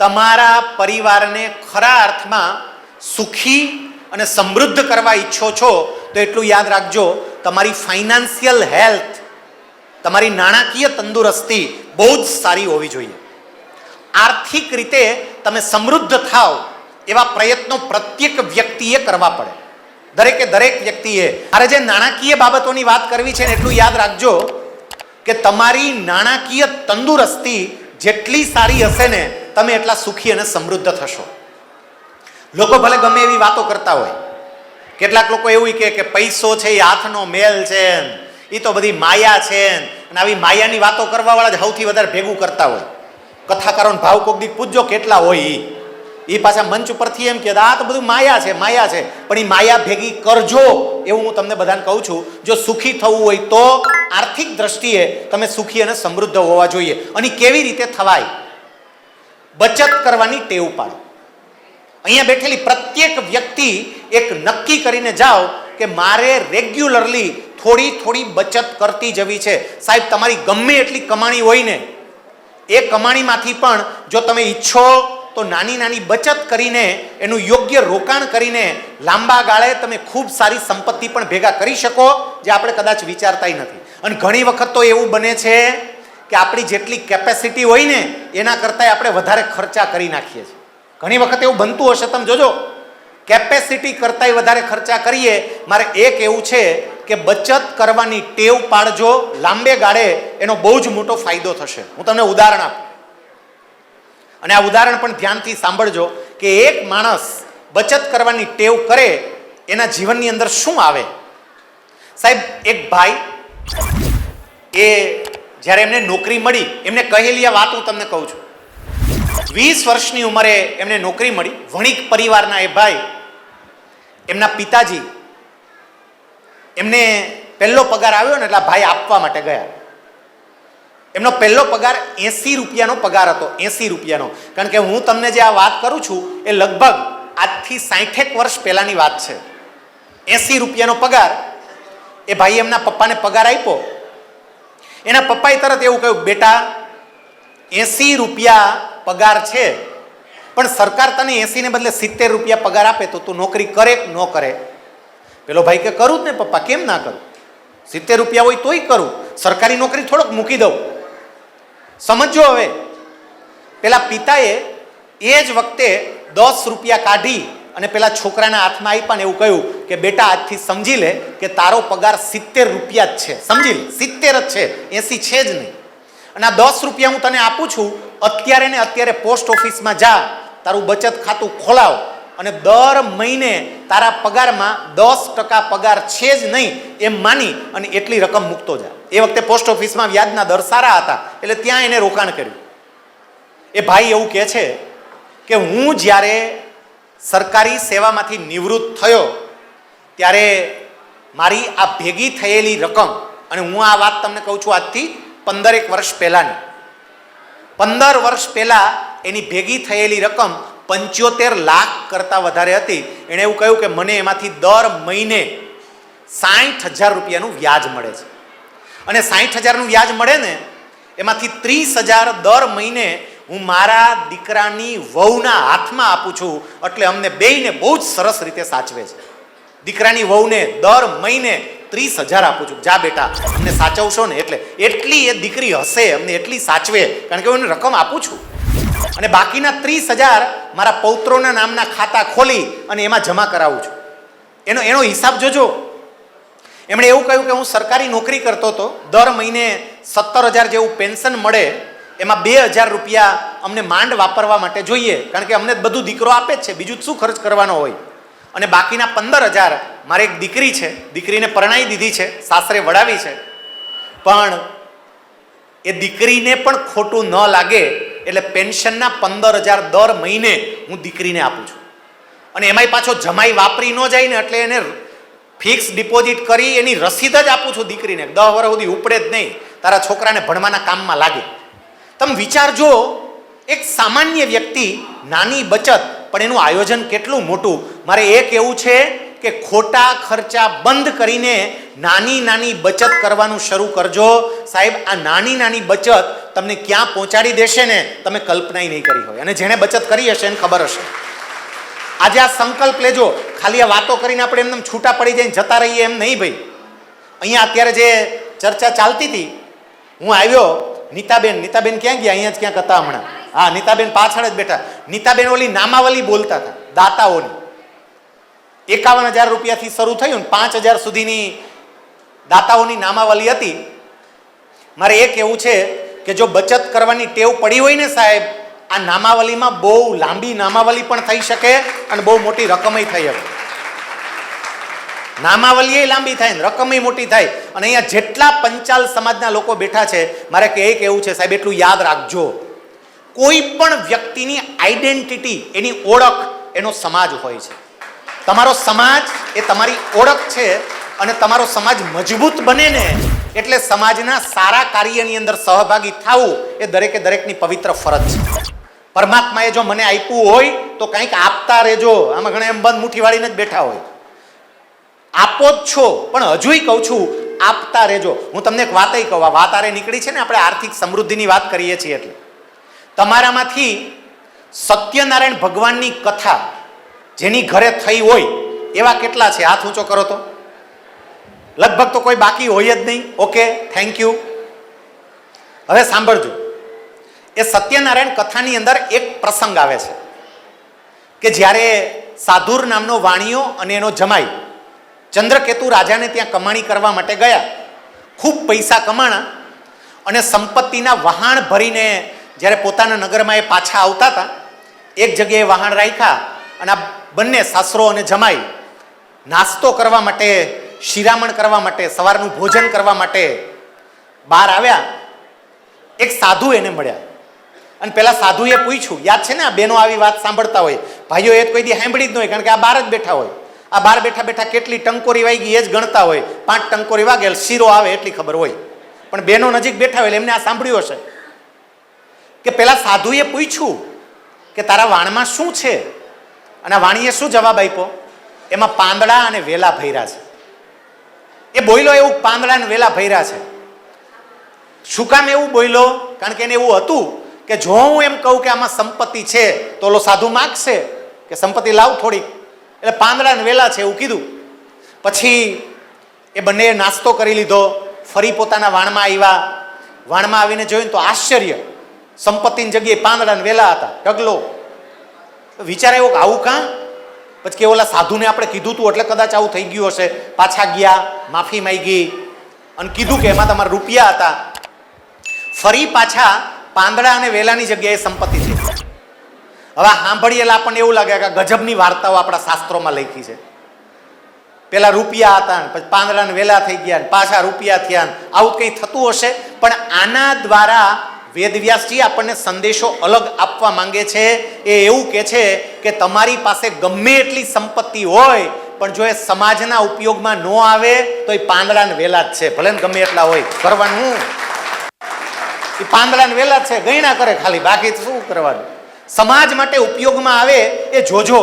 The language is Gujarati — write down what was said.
તમારા પરિવારને ખરા અર્થમાં સુખી અને સમૃદ્ધ કરવા ઈચ્છો છો, તો એટલું યાદ રાખજો, તમારી ફાઇનાન્શિયલ હેલ્થ, તમારી નાણાકીય તંદુરસ્તી બહુ જ સારી હોવી જોઈએ. આર્થિક રીતે તમે સમૃદ્ધ થાવ એવા પ્રયત્નો પ્રત્યેક વ્યક્તિએ કરવા પડે. દરેકે દરેક વ્યક્તિએ. મારે જે નાણાકીય બાબતોની વાત કરવી છે ને એટલું યાદ રાખજો કે તમારી નાણાકીય તંદુરસ્તી જેટલી સારી હશે ને તમે એટલા સુખી અને સમૃદ્ધ થશો. લોકો ભલે ગમે એવી વાતો કરતા હોય. કેટલાક લોકો એવું કહે કે પૈસો છે એ હાથનો મેલ છે એ તો બધી માયા છે અને આવી માયાની વાતો કરવાવાળા જ સૌથી વધારે ભેગું કરતા હોય. કથાકારોને ભાવ કોક દી પૂછજો કેટલા હોય એ એ પાછા મંચ ઉપરથી એમ કે આ તો બધું માયા છે માયા છે. પણ એ માયા ભેગી કરજો એવું હું તમને બધાને કહું છું. જો સુખી થવું હોય તો આર્થિક દ્રષ્ટિએ તમે સુખી અને સમૃદ્ધ હોવા જોઈએ. અને કેવી રીતે થવાય? બચત કરવાની ટેવ પાડો. અહીંયા બેઠેલી પ્રત્યેક વ્યક્તિ એક નક્કી કરીને જાઓ કે મારે રેગ્યુલરલી થોડી થોડી બચત કરતી જવી છે. સાહેબ, તમારી ગમે એટલી કમાણી હોય ને, એ કમાણીમાંથી પણ જો તમે ઈચ્છો તો નાની નાની બચત કરીને એનું યોગ્ય રોકાણ કરીને લાંબા ગાળે તમે ખૂબ સારી સંપત્તિ પણ ભેગા કરી શકો, જે આપણે કદાચ વિચારતાય નથી. અને ઘણી વખત તો એવું બને છે કે આપણી જેટલી કેપેસિટી હોય ને, એના કરતાંય આપણે વધારે ખર્ચા કરી નાખીએ છીએ. ઘણી વખત એવું બનતું હશે, તમે જોજો. કેપેસિટી કરતાંય વધારે ખર્ચા કરીએ, મારે એક એવું છે કે બચત કરવાની ટેવ પાડજો, લાંબે ગાળે એનો બહુ જ મોટો ફાયદો થશે. હું તમને ઉદાહરણ આપું. અને આ ઉદાહરણ પણ ધ્યાનથી સાંભળજો કે એક માણસ બચત કરવાની ટેવ કરે, એના જીવનની અંદર શું આવે? સાહેબ, એક ભાઈ એ જ્યારે એમને નોકરી મળી, એમને કહેલી આ વાત હું તમને કહું છું. વીસ વર્ષની ઉંમરે એમને નોકરી મળી. વણિક પરિવારના એ ભાઈ, એમના પિતાજી, એમને પહેલો પગાર આવ્યો ને એટલે ભાઈ આપવા માટે ગયા. એમનો પહેલો પગાર એંસી રૂપિયાનો પગાર હતો, એંસી રૂપિયાનો. કારણ કે હું તમને જે આ વાત કરું છું, એ લગભગ આજથી સાઠેક વર્ષ પહેલાંની વાત છે. એંસી રૂપિયાનો પગાર, એ ભાઈ એમના પપ્પાને પગાર આપ્યો. એના પપ્પાએ તરત એવું કહ્યું, બેટા, એંસી રૂપિયા પગાર છે, પણ સરકાર તને એંસીને બદલે સિત્તેર રૂપિયા પગાર આપે તો તું નોકરી કરે ન કરે? પેલો ભાઈ કે, કરું જ ને પપ્પા, કેમ ના કરું? સિત્તેર રૂપિયા હોય તોય કરું. સરકારી નોકરી થોડોક મૂકી દઉં. સમજો હવે. પેલા પિતાએ એ જ વખતે દસ રૂપિયા કાઢી અને પેલા છોકરાના હાથમાં આવી પણ એવું કહ્યું કે, બેટા, આજથી સમજી લે કે તારો પગાર સિત્તેર રૂપિયા જ છે. સમજી લે, સિત્તેર જ છે, એસી છે જ નહીં. અને આ દસ રૂપિયા હું તને આપું છું, અત્યારે ને અત્યારે પોસ્ટ ઓફિસમાં જા, તારું બચત ખાતું ખોલાવ અને દર મહિને તારા પગારમાં દસ ટકા પગાર છે જ નહીં એમ માની અને એટલી રકમ મૂકતો જા. એ વખતે પોસ્ટ ઓફિસમાં વ્યાજના દર સારા હતા, એટલે ત્યાં એને રોકાણ કર્યું. એ ભાઈ એવું કહે છે કે, હું જ્યારે સરકારી સેવામાંથી નિવૃત્ત થયો, ત્યારે મારી આ ભેગી થયેલી રકમ, અને હું આ વાત તમને કહું છું આજથી પંદરેક વર્ષ પહેલાંની. પંદર વર્ષ પહેલાં એની ભેગી થયેલી રકમ પંચોતેર લાખ કરતાં વધારે હતી. એણે એવું કહ્યું કે મને એમાંથી દર મહિને સાઠ હજાર રૂપિયાનું વ્યાજ મળે છે. અને સાઠ હજારનું વ્યાજ મળે ને, એમાંથી ત્રીસ હજાર દર મહિને હું મારા દીકરાની વહુના હાથમાં આપું છું એટલે અમને બેયને બહુ જ સરસ રીતે સાચવે છે. દીકરાની વહુને દર મહિને ત્રીસ હજાર આપું છું. જા બેટા, અમને સાચવશો ને એટલે એટલી એ દીકરી હશે, અમને એટલી સાચવે, કારણ કે હું એને રકમ આપું છું. અને બાકીના ત્રીસ હજાર મારા પૌત્રોના નામના ખાતા ખોલી અને એમાં જમા કરાવું છું. એનો એનો હિસાબ જોજો. એમણે એવું કહ્યું કે હું સરકારી નોકરી કરતો હતો દર મહિને સત્તર હજાર જેવું પેન્શન મળે એમાં બે હજાર રૂપિયા અમને માંડ વાપરવા માટે જોઈએ, કારણ કે અમને બધું દીકરો આપે જ છે. બીજું શું ખર્ચ કરવાનો હોય? અને બાકીના પંદર હજાર, મારે એક દીકરી છે. દીકરીને પરણાવી દીધી છે, સાસરે વડાવી છે. પણ એ દીકરીને પણ ખોટું ન લાગે, એટલે પેન્શનના પંદર હજાર દર મહિને હું દીકરીને આપું છું. અને એમાંય પાછો જમાઈ વાપરી ન જાય ને, એટલે એને ફિક્સ ડિપોઝિટ કરી એની રસીદ જ આપું છું દીકરીને. દસ વર્ષ સુધી ઉપડે જ નહીં. તારા છોકરાને ભણવાના કામમાં લાગે. તમે વિચારજો, એક સામાન્ય વ્યક્તિ, નાની બચત, પણ એનું આયોજન કેટલું મોટું? મારે એ કહેવું છે કે ખોટા ખર્ચા બંધ કરીને નાની નાની બચત કરવાનું શરૂ કરજો. સાહેબ, આ નાની નાની બચત તમને ક્યાં પહોંચાડી દેશે ને, તમે કલ્પનાય નહીં કરી હોય. અને જેણે બચત કરી હશે એને ખબર હશે. આજે આ સંકલ્પ લેજો. ખાલી આ વાતો કરીને આપણે એમને છૂટા પડી જઈને જતા રહીએ એમ નહીં ભાઈ. અહીંયા અત્યારે જે ચર્ચા ચાલતી હતી, હું આવ્યો નીતાબેન નીતાબેન ક્યાં ગયા? અહીંયા જ ક્યાંક હતા હમણાં? હા, નીતાબેન પાછળ જ બેઠા. નીતાબેન ઓલી નામાવલી બોલતા હતા, દાતાઓની. એકાવન હજાર રૂપિયાથી શરૂ થયું ને પાંચ હજાર સુધીની દાતાઓની નામાવલી હતી. મારે એ કહેવું છે કે જો બચત કરવાની ટેવ પડી હોય ને સાહેબ, આ નામાવલીમાં બહુ લાંબી નામાવલી પણ થઈ શકે અને બહુ મોટી રકમય થઈ શકે નામાવલી લાંબી થાય ને રકમય મોટી થાય. અને અહીંયા જેટલા પંચાલ સમાજના લોકો બેઠા છે, મારે કે એક એવું છે સાહેબ, એટલું યાદ રાખજો. કોઈ પણ વ્યક્તિની આઈડેન્ટિટી એની ઓળખ એનો સમાજ હોય છે. તમારો સમાજ એ તમારી ઓળખ છે અને તમારો સમાજ મજબૂત બને ને એટલે સમાજના સારા કાર્યની અંદર સહભાગી થવું એ દરેકે દરેકની પવિત્ર ફરજ છે. પરમાત્માએ જો મને આપ્યું હોય તો કંઈક આપતા રહેજો. આમાં ઘણા એમ બંધ મુઠ્ઠી વાળીને જ બેઠા હોય. આપો જ છો. પણ હજુય કહું છું, આપતા રહેજો. હું તમને એક વાતય કહું, આ વાત આરે નીકળી છે ને, આપણે આર્થિક સમૃદ્ધિની વાત કરીએ છીએ એટલે. તમારામાંથી સત્યનારાયણ ભગવાનની કથા જેની ઘરે થઈ હોય, એવા કેટલા છે? હાથ ઊંચો કરો તો. લગભગ તો કોઈ બાકી હોય જ નહીં. ઓકે થેન્ક યુ હવે સાંભળજો. એ સત્યનારાયણ કથાની અંદર એક પ્રસંગ આવે છે કે જ્યારે સાધુર નામનો વાણિયો અને એનો જમાઈ ચંદ્રકેતુ રાજાને ત્યાં કમાણી કરવા માટે ગયા. ખૂબ પૈસા કમાણા અને સંપત્તિના વહાણ ભરીને જ્યારે પોતાના નગરમાં એ પાછા આવતા હતા, એક જગ્યાએ વહાણ રાખ્યા અને આ બંને સાસરો અને જમાઈ નાસ્તો કરવા માટે, શિરામણ કરવા માટે, સવારનું ભોજન કરવા માટે બહાર આવ્યા. એક સાધુ એને મળ્યા. અને પેલા સાધુએ પૂછ્યું, યાદ છે ને આ બેનો આવી વાત સાંભળતા હોય? ભાઈઓ એ કોઈ દી સાંભળી જ ન હોય, કારણ કે આ બહાર જ બેઠા હોય. આ બહાર બેઠા બેઠા કેટલી ટંકોરી વાગી એ જ ગણતા હોય. પાંચ ટંકોરી વાગે શીરો આવે એટલી ખબર હોય. પણ બેનો નજીક બેઠા હોય એમને આ સાંભળ્યું હશે. કે પેલા સાધુએ પૂછ્યું કે તારા વાણમાં શું છે? અને વાણીએ શું જવાબ આપ્યો? એમાં પાંદડા અને વેલા ભૈરા છે. એ બોયલો એવું પાંદડા અને વેલા ભૈરા છે. શું કામ એવું બોયલો? કારણ કે એને એવું હતું કે જો હું એમ કહું કે આમાં સંપત્તિ છે, તો ઓલો સાધુ માગશે કે સંપત્તિ લાવ થોડીક. એટલે પાંદડા ને વેલા છે એવું કીધું. પછી એ બંને નાસ્તો કરી લીધો, ફરી પોતાના વાણમાં આવ્યા. વાણમાં આવીને જોયું તો આશ્ચર્ય. સંપત્તિની જગ્યાએ પાંદડા ને વેલા હતા. ઢગલો. વિચાર એવો આવું કાં? પછી કે ઓલા સાધુને આપણે કીધું હતું એટલે કદાચ આવું થઈ ગયું હશે. પાછા ગયા, માફી માંગી. અને કીધું કે એમાં તમારા રૂપિયા હતા. ફરી પાછા પાંદડા અને વેલાની જગ્યાએ સંપત્તિ છે. હવે સાંભળીએ એટલે આપણને એવું લાગે કે ગજબની વાર્તાઓ આપણા શાસ્ત્રોમાં લખી છે. પેલા રૂપિયા હતા ને, પછી પાંદડાને વેલા થઈ ગયા ને, પાછા રૂપિયા થયા ને, આવું કંઈ થતું હશે? પણ આના દ્વારા વેદવ્યાસજી આપણને સંદેશો અલગ આપવા માંગે છે. એ એવું કે છે કે તમારી પાસે ગમે એટલી સંપત્તિ હોય, પણ જો એ સમાજના ઉપયોગમાં ન આવે, તો એ પાંદડા ને વેલા જ છે. ભલે ને ગમે એટલા હોય. કરવાનું એ પાંદડાને વેલા જ છે. ગયણા કરે, ખાલી બાકી શું કરવાનું? સમાજ માટે ઉપયોગમાં આવે એ જોજો.